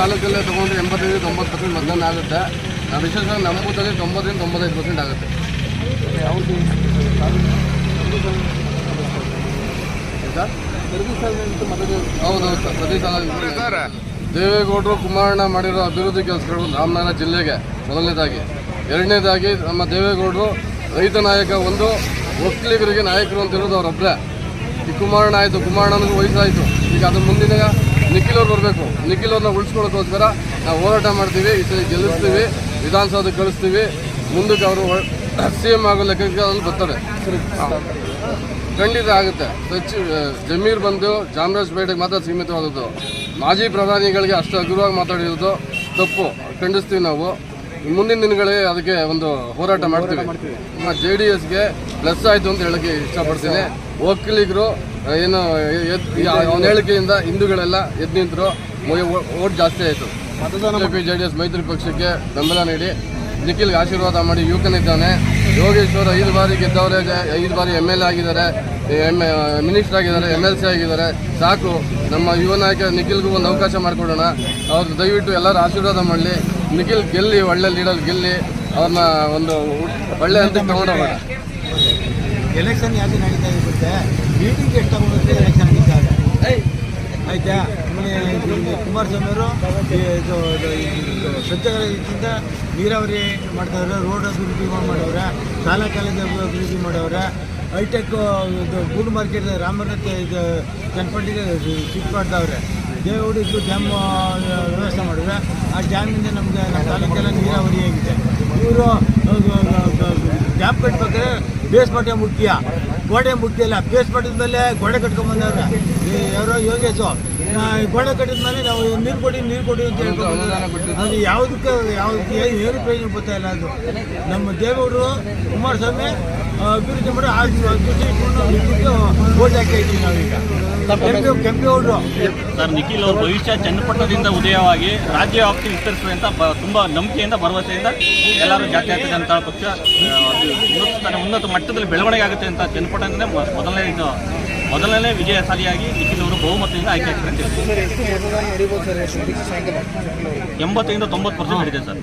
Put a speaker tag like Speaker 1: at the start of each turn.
Speaker 1: ಕಡೆ ತೊಗೊಂಡ್ರೆ ಎಂಬತ್ತೈದು ತೊಂಬತ್ತು ಪರ್ಸೆಂಟ್ ಮತದಾನ ಆಗುತ್ತೆ. ವಿಶೇಷವಾಗಿ ನಮ್ಮ ಬೂತಲ್ಲಿ ತೊಂಬತ್ತರಿಂದ ತೊಂಬತ್ತೈದು ಪರ್ಸೆಂಟ್ ಆಗುತ್ತೆ.
Speaker 2: ಯಾವುದು
Speaker 1: ಸರ್? ಹೌದು ಸರ್. ಪ್ರತಿ ಸಲ ದೇವೇಗೌಡರು ಕುಮಾರಣ್ಣ ಮಾಡಿರೋ ಅಭಿವೃದ್ಧಿ ಕೆಲಸಗಳು ರಾಮನಗರ ಜಿಲ್ಲೆಗೆ ಮೊದಲನೇದಾಗಿ. ಎರಡನೇದಾಗಿ ನಮ್ಮ ದೇವೇಗೌಡರು ರೈತ ನಾಯಕ ಒಂದು ಒಕ್ಕಲಿಗರಿಗೆ ನಾಯಕರು ಅಂತ ಇರೋದು ಅವರೊಬ್ಬರೇ ಈ ಕುಮಾರಣ್ಣ ಆಯಿತು ಕುಮಾರಣ್ಣನಿಗೆ ವಯಸ್ಸಾಯಿತು. ಈಗ ಅದ್ರ ಮುಂದಿನ ನಿಖಿಲ್ ಅವ್ರು ಬರಬೇಕು. ನಿಖಿಲ್ ಅವ್ರನ್ನ ಉಳಿಸ್ಕೊಳ್ಳೋಕ್ಕೋಸ್ಕರ ನಾವು ಹೋರಾಟ ಮಾಡ್ತೀವಿ, ಈ ಸರಿ ಗೆಲ್ಲಿಸ್ತೀವಿ, ವಿಧಾನಸೌಧಕ್ಕೆ ಕಳಿಸ್ತೀವಿ. ಮುಂದಕ್ಕೆ ಅವರು ಸಿ ಎಂ ಆಗೋ ಲೆಕ್ಕಕ್ಕೆ ಅಲ್ಲಿ ಬರ್ತಾರೆ. ಖಂಡಿತ ಆಗುತ್ತೆ. ಸಚಿವ ಜಮೀರ್ ಬಂದು ಚಾಮರಾಜಪೇಟೆಗೆ ಮಾತ್ರ ಸೀಮಿತವಾದದ್ದು. ಮಾಜಿ ಪ್ರಧಾನಿಗಳಿಗೆ ಅಷ್ಟು ಹಗುರವಾಗಿ ಮಾತಾಡಿರೋದು ತಪ್ಪು. ಖಂಡಿಸ್ತೀವಿ ನಾವು. ಮುಂದಿನ ದಿನಗಳಿಗೆ ಅದಕ್ಕೆ ಒಂದು ಹೋರಾಟ ಮಾಡ್ತೀವಿ. ಜೆ ಡಿ ಎಸ್ಗೆ ಪ್ಲಸ್ ಆಯಿತು ಅಂತ ಹೇಳೋಕ್ಕೆ ಇಷ್ಟಪಡ್ತೀನಿ. ಒಕ್ಕಲಿಗರು ಏನು ಅವನ ಹೇಳಿಕೆಯಿಂದ ಹಿಂದೂಗಳೆಲ್ಲ ಎದ್ದು ನಿಂತರು ಓಟ್ ಜಾಸ್ತಿ ಆಯಿತು. ಬಿಜೆಪಿ ಜೆ ಡಿ ಎಸ್ ಮೈತ್ರಿ ಪಕ್ಷಕ್ಕೆ ಬೆಂಬಲ ನೀಡಿ ನಿಖಿಲ್ಗೆ ಆಶೀರ್ವಾದ ಮಾಡಿ ಯುವಕನಿದ್ದಾನೆ ಯೋಗೇಶ್ವರ್ ಐದು ಬಾರಿ ಗೆದ್ದವರೇ ಐದು ಬಾರಿ ಎಂ ಎಲ್ ಎ ಆಗಿದ್ದಾರೆ ಎಂ ಮಿನಿಸ್ಟರ್ ಆಗಿದ್ದಾರೆ ಎಂ ಎಲ್ ಸಿ ಆಗಿದ್ದಾರೆ. ಸಾಕು ನಮ್ಮ ಯುವ ನಾಯಕ ನಿಖಿಲ್ಗೂ ಒಂದು ಅವಕಾಶ ಮಾಡಿಕೊಡೋಣ. ಅವ್ರು ದಯವಿಟ್ಟು ಎಲ್ಲರೂ ಆಶೀರ್ವಾದ ಮಾಡಲಿ. ನಿಖಿಲ್ ಗೆಲ್ಲಿ ಒಳ್ಳೆ ಲೀಡರ್ ಗೆಲ್ಲಿ ಅವ್ರನ್ನ ಒಂದು ಒಳ್ಳೆ ಅಂತ ತಗೊಂಡೋಗೋಣ.
Speaker 3: ಎಲೆಕ್ಷನ್ ಯಾಕೆ ನಡೀತಾ ಇದೆ ಮೀಟಿಂಗ್ ಎಷ್ಟು ತಗೊಂಡ್ರೆ ಎಲೆಕ್ಷನ್ ಆಯ್ತಾ? ಆಮೇಲೆ ಇದು ಸ್ವಚ್ಛಗಳಿಂದ ನೀರಾವರಿ ಮಾಡ್ತಾವ್ರೆ, ರೋಡ್ ಅಭಿವೃದ್ಧಿ ಮಾಡವ್ರೆ ಶಾಲಾ ಕಾಲೇಜು ಅಭಿವೃದ್ಧಿ ಮಾಡವ್ರೆ ಹೈಟೆಕ್, ಇದು, ಗೂಡು ಮಾರ್ಕೆಟ್ ರಾಮನಾಥ ಇದು ಚನ್ಪಟ್ಟಿಗೆ ಶಿಫ್ಟ್ ಮಾಡ್ತಾವ್ರೆ. ದೇವಡಿದ್ದು ಡ್ಯಾಮ್ ವ್ಯವಸ್ಥೆ ಮಾಡಿದ್ರೆ ಆ ಡ್ಯಾಮಿಂದ ನಮಗೆ ನಮ್ಮ ತಾಲೂಕೆಲ್ಲ ನೀರಾವರಿ ಆಗಿದೆ. ಇವರು ಬೇಸ್ ಮಟ್ಟ ಮುಖ್ಯ ಗೋಡೆ ಮುಖ್ಯ ಇಲ್ಲ ಬೇಸ್ ಮಟ್ಟದ ಮೇಲೆ ಗೋಡೆ ಕಟ್ಕೊಂಡ್ಬಂದವ್ರೆ ಈ ಯಾರೋ ಯೋಗೇಶು ಗೋಡೆ ಕಟ್ಟಿದ ಮೇಲೆ ನಾವು ನೀರು ಕೊಡಿ ನೀರು ಕೊಡಿ ಅಂತ ಹೇಳ್ಕೊಂಡು ಅದು ಯಾವುದಕ್ಕೆ ಯಾವ್ದು ಏನು ಪ್ರಯೋಜನ ಬರ್ತಾ ಇಲ್ಲ ಅದು. ನಮ್ಮ ದೇವರು ಕುಮಾರಸ್ವಾಮಿ ಅಭಿವೃದ್ಧಿ ಮಾಡಿ ಆ ಕೃಷಿ ಇಟ್ಕೊಂಡು ಓಟ್ ಹಾಕಿ ನಾವೀಗ.
Speaker 4: ಸರ್ ನಿಖಿಲ್ ಅವರು ಭವಿಷ್ಯ ಚನ್ನಪಟ್ಟಣದಿಂದ ಉದಯವಾಗಿ ರಾಜ್ಯ ವ್ಯಾಪ್ತಿ ವಿಸ್ತರಿಸುತ್ತೆ ಅಂತ ಬ- ತುಂಬಾ ನಂಬಿಕೆಯಿಂದ ಭರವಸೆಯಿಂದ ಎಲ್ಲರೂ ಜಾತ್ಯತೀತ ಜನತಾ ಪಕ್ಷ ಉನ್ನತ ಮಟ್ಟದಲ್ಲಿ ಬೆಳವಣಿಗೆ ಆಗುತ್ತೆ ಅಂತ ಚನ್ನಪಟ್ಟಣದಿಂದ ಮೊದಲನೇ ಇದು ಮೊದಲನೇ ವಿಜಯಶಾಲಿಯಾಗಿ ನಿಖಿಲ್ ಅವರು ಬಹುಮತದಿಂದ ಆಯ್ಕೆ ಆಗ್ತಾರೆ ಎಂಬತ್ತರಿಂದ ತೊಂಬತ್ತು ಪರ್ಸೆಂಟ್ ಇದೆ ಸರ್.